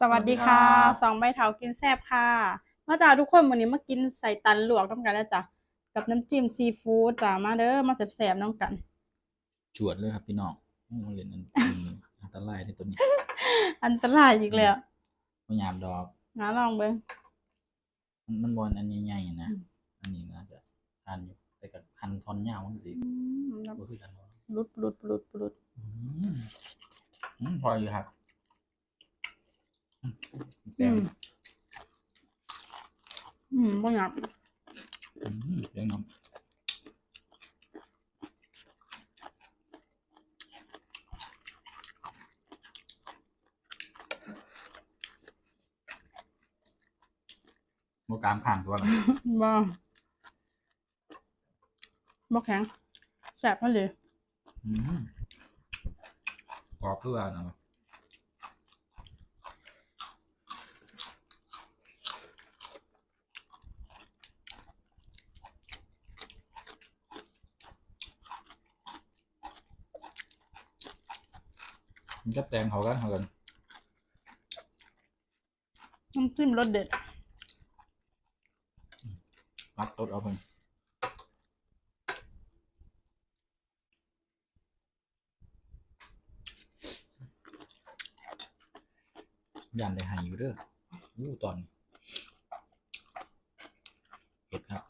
สวัสดีค่ะสวัสดีครับสองใบเถากินแซ่บค่ะ มาจ้าทุกคนวันนี้มากินใส่ตันหลวกน้ำกันแล้วจ้ะกับน้ำจิ้มซีฟู้ดจ้ามาเด้อมาแซ่บๆน้ำกัน จวดเลยครับพี่น้องโอ้เล่นอันอันตรายในตัวนี้ อันตรายอีกแล้วพยายามดอกมาลองเบิ้งมันมันบอลอันใหญ่ๆนะอืมอันนี้น่าจะทานอยู่แต่กับพันทอนยาวมันสิก็คือกันหมดลุดลุดลุดลุดอืมอืมพออยู่ครับ อืมแซ่อืบมอืมบ่หยับอืมเสียงน้ำโมกามผ่านตัวละบ่บ่แข็งแซ่บพอดีอืมกรอบเพื่อนะ มันจะแตงเขากันเขากันน้ำจิ้มรสเด็ดรัดตดเอาเพิ่นยันได้ใหายอยู่เด้ออู้ตอนนี้เห็ดครับ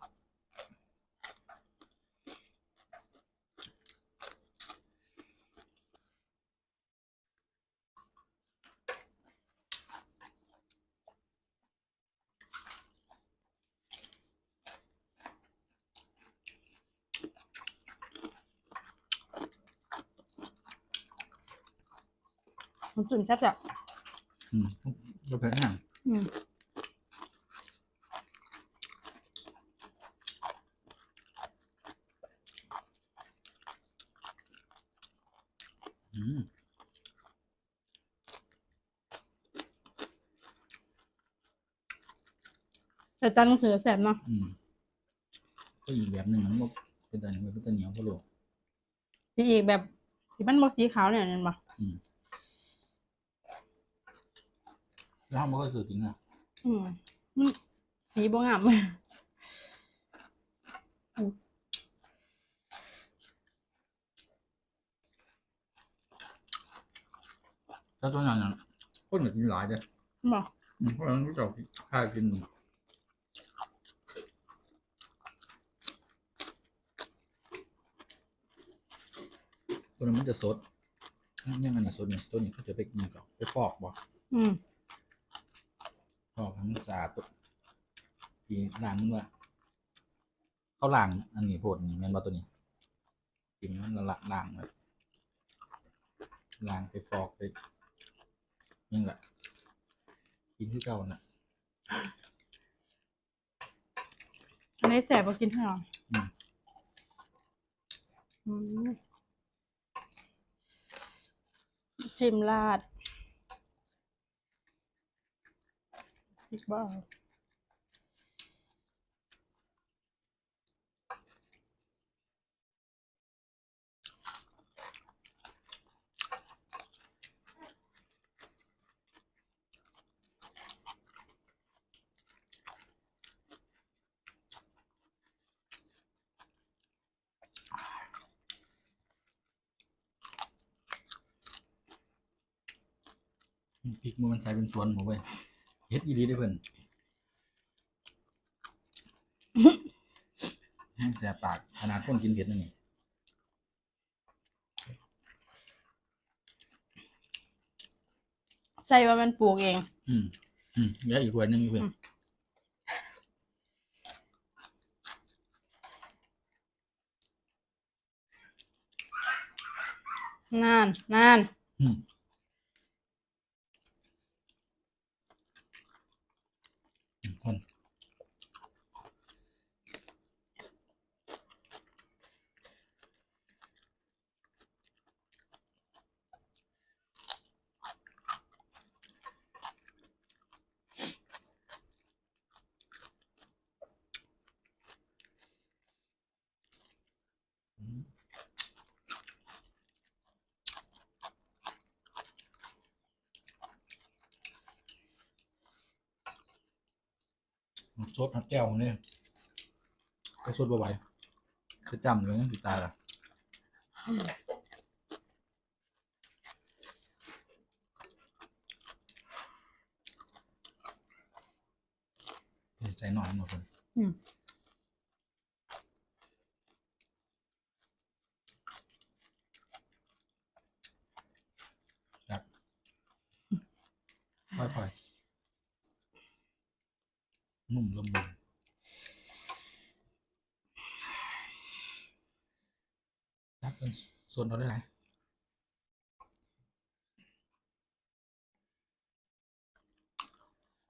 น้ำจิ้มแซ่บอืมก็เพิ่นอะๆอืมอืมแต่ตันหนังสือแซ่บเนาะอืมก็อีกแบบหนึ่งมันก็เป็นแต่มันเป็นแต่เหนียวพะโล้สีอีกแบบสีมันบ่สีขาวเนี่ยเห็นบ่อืม แล้วมันก็คือจริงอะอืมมันสีบ่งามแล้วตัวนั้นน่ะคนอยากกินหลายเด้อบ่อืมเพราะฉะนั้นก็จะค่ากินหนึ่งตัวนั้นมันจะสดยังอันนี้สดเนี่ยตัวนี้เขาจะไปกินก่อนไปฟอกบ่อืม ฟอกให้มันสะอาดตัวทีล้างมันว่าเขาล้างอันนี้โพดนี่แม่นบ่ตัวนี้กินมันละละล้างไว้ล้างไปฟอกไปนี่แหละกินที่เก่าน่ะอันนี้แซ่บกว่ากินข้าวอืมอืมจิ้มราด อีกบ้างพริกมันใช้เป็นสวนผมเว้ย เฮ็ดอีดีได้อเพิ่นแห้งแสบปากขนาดคนกินเผ็ดนั่นนี่ใส่ว่ามันปลูกเอง อืม อืมเดี๋ยวอีกขวดหนึงอยู่เพิ่นอืมนานนานอืมอืมคน อืม ซดน้ำแก้วเนี่ยก็ซดบ่ไหวคือจำเลยยังติดตายละใส่หน่อยหน่อยคนอืมครับค่อยๆ นุ่มละมุนครับเป็นส่วนเราได้ไหน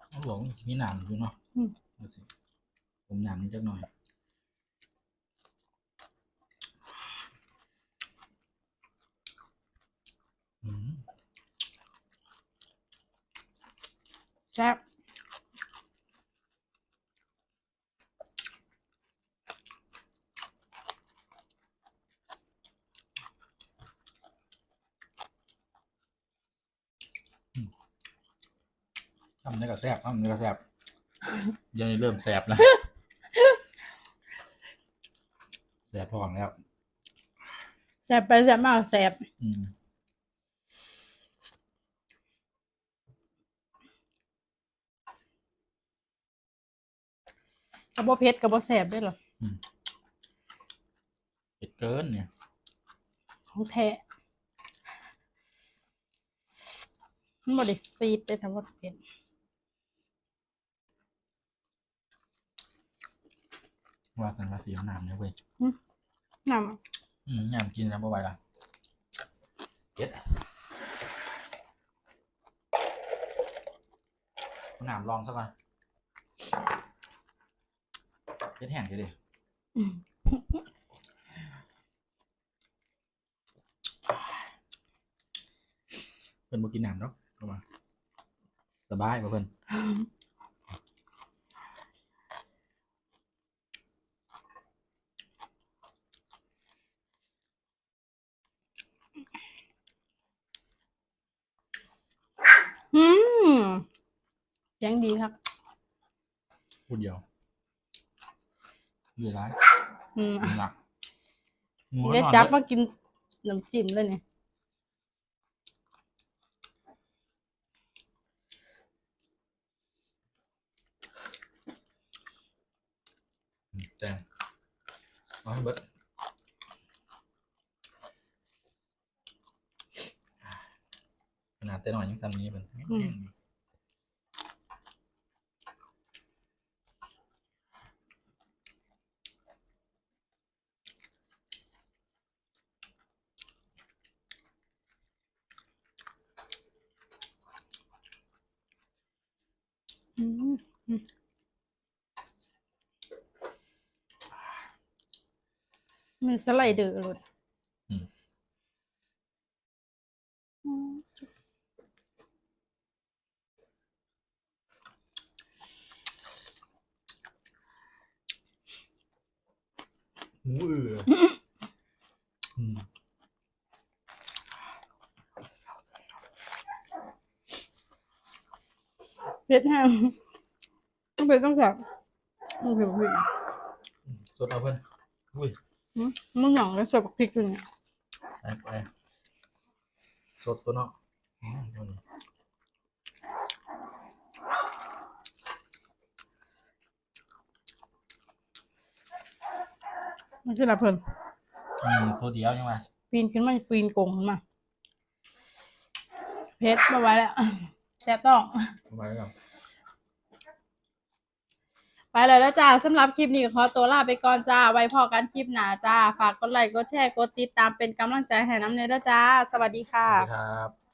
เอาหลวงมีหนามอยู่เนาะอืมดูสิผมหนามจักหน่อยอืมแซ่บ ทำได้ก็แซ่บทำได้ก็แซ่บเดี๋ยังนี้เริ่มแซ่บแล้วแซ่บพอแล้วแซ่บไปแซ่บมากแซ่บอืมกระบ่เผ็ดกระบ่แซ่บได้หรอเผ็ดเกินเนี่ยของแท้มันบ่ได้ซีดได้ทั้งหมดเผ็ด ว่ากันว่าสีเอาน้ำเนี่ยเว้ยน้อืมน้ำกินแล้วบ่ไหวละเผ็ดเอาน้ำลองซะก่อนเผ็ดแห้งจะดิำอืมเพิ่นบ่กินน้ำเนาะเข้ามาสบายบ่เพิ่น อืม เสียงดีครับ พูดเดียวเหลือร้ายอืมหนักหมูเดี๋ยวนอนจับเด้อมากินน้ำจิ้มเลยเนี่ยอืมแจงเอาให้เบิดขนาดแต่น้อยยังซ้ำนี้เป็น มือสไลเดอร์เลยอืมอืม หูอืออืม เผ็ดแห้งต้องเป็นต้องแบบมันเผ็ดเผ็ดสดเอาเพิ่นอุ้ยอืมมันหยองแล้วใส่บักพริกด้วยเนี่ยไปไปสดตัวเนาะอืมตัวนี้มันคืออะไรเพิ่นอืมตัวเดียวยังไงปีนขึ้นมาปีนโกงขึ้นมาเผ็ดมาไว้แล้ว แซ่บต้องเอาไว้ก่อนไปเลยแล้วจ้าสำหรับคลิปนี้ขอตัวลาไปก่อนจ้า ไว้พอกันคลิปหน้าจ้า ฝากกดไลค์กดแชร์กดติดตามเป็นกำลังใจให้น้ำเนยด้วยจ้า สวัสดีค่ะสวัสดีครับ